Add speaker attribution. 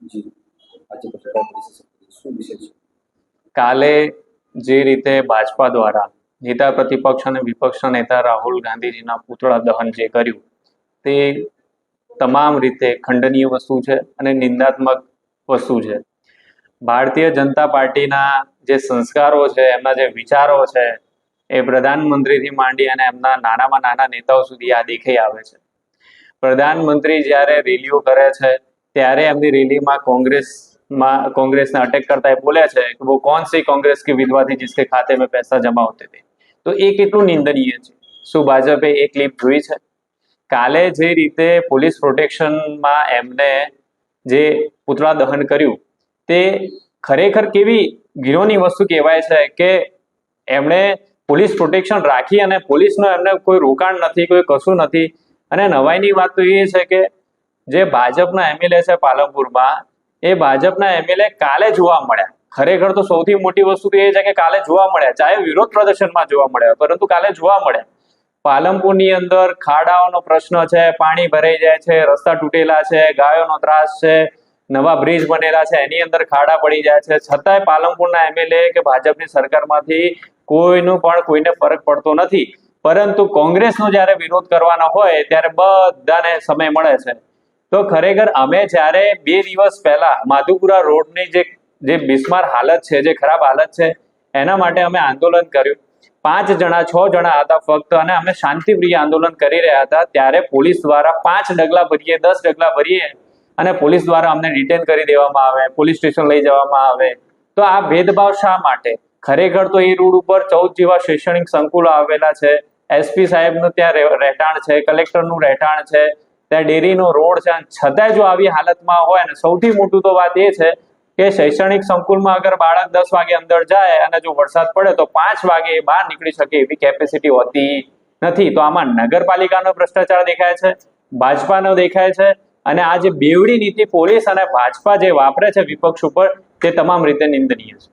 Speaker 1: જી. છે?
Speaker 2: કાલે જે રીતે ભાજપા દ્વારા નેતા પ્રતિપક્ષ અને વિપક્ષના નેતા રાહુલ ગાંધીજીના પુતળા દહન જે કર્યું, તે તમામ રીતે ખંડનીય વસ્તુ છે અને નિંદાત્મક વસ્તુ છે. ભારતીય જનતા પાર્ટીના જે સંસ્કારો છે, એમના જે વિચારો છે, એ પ્રધાનમંત્રીથી માંડી અને એમના નાનામાં નાના નેતાઓ સુધી આ દેખાઈ આવે છે. પ્રધાનમંત્રી જ્યારે રેલીઓ કરે છે ત્યારે એમની રેલીમાં કોંગ્રેસમાં કોંગ્રેસને અટેક કરતા એ બોલે છે કે वो कौन सी कांग्रेस की विधवा थी जिसके खाते में पैसा जमा होते थे તો એ કેટલું નિંદનીય છે શું ભાજપે એ ક્લિપ જોઈ છે કાલે જે રીતે પોલીસ પ્રોટેક્શનમાં એમને જે પુતળા દહન કર્યું તે ખરેખર કેવી ગીરોની વસ્તુ કહેવાય છે કે એમણે પોલીસ પ્રોટેક્શન રાખી અને પોલીસનો એમને કોઈ રોકાણ નથી કોઈ કશું નથી અને નવાઈની વાત તો એ છે કે જે ભાજપના એમએલએ છે પાલનપુરમાં, એ ભાજપના એમએલએ કાલે જોવા મળ્યા. ખરેખર તો સૌથી મોટી વસ્તુ એ છે કે કાલે જોવા મળ્યા, ચાહે વિરોધ પ્રદર્શનમાં જોવા મળ્યા, પરંતુ કાલે જોવા મળ્યા. પાલનપુરની અંદર ખાડાઓનો પ્રશ્ન છે, પાણી ભરાઈ જાય છે, રસ્તા તૂટેલા છે, ગાયોનો ત્રાસ છે, નવા બ્રિજ બનેલા છે, એની અંદર ખાડા પડી જાય છે. છતાંય પાલનપુરના એમએલએ કે ભાજપની સરકારમાંથી કોઈનું પણ કોઈને ફરક પડતો નથી. પરંતુ કોંગ્રેસનો જ્યારે વિરોધ કરવાનો હોય, ત્યારે બધાને સમય મળે છે. તો ખરેખર અમે જ્યારે બે દિવસ પહેલા માધુપુરા રોડની જે જે બિસ્માર હાલત છે, જે ખરાબ હાલત છે, એના માટે અમે આંદોલન કર્યું. પાંચ જણા, છ જણા હતા ફક્ત અને અમે શાંતિપ્રિય આંદોલન કરી રહ્યા હતા. ત્યારે પોલીસ દ્વારા પાંચ ડગલા ભરીએ, દસ ડગલા ભરીએ અને પોલીસ દ્વારા અમને ડિટેન કરી દેવામાં આવે, પોલીસ સ્ટેશન લઈ જવામાં આવે. તો આ ભેદભાવ શા માટે? ખરેખર તો એ રોડ ઉપર ચૌદ જેવા શૈક્ષણિક સંકુલો આવેલા છે. એસપી સાહેબનું ત્યાં રહેઠાણ છે, કલેક્ટરનું રહેઠાણ છે. ત્યાં ડેરીનો રોડ છે છતાંય જો આવી હાલતમાં હોય અને સૌથી મોટું તો વાત એ છે કે શૈક્ષણિક સંકુલમાં અગર બાળક દસ વાગે અંદર જાય અને જો વરસાદ પડે તો પાંચ વાગે બહાર નીકળી શકે એવી કેપેસિટી હોતી નથી. તો આમાં નગરપાલિકાનો ભ્રષ્ટાચાર દેખાય છે, ભાજપાનો દેખાય છે અને આ જે બેવડી નીતિ પોલીસ અને ભાજપા જે વાપરે છે વિપક્ષ ઉપર તે તમામ રીતે નિંદનીય છે.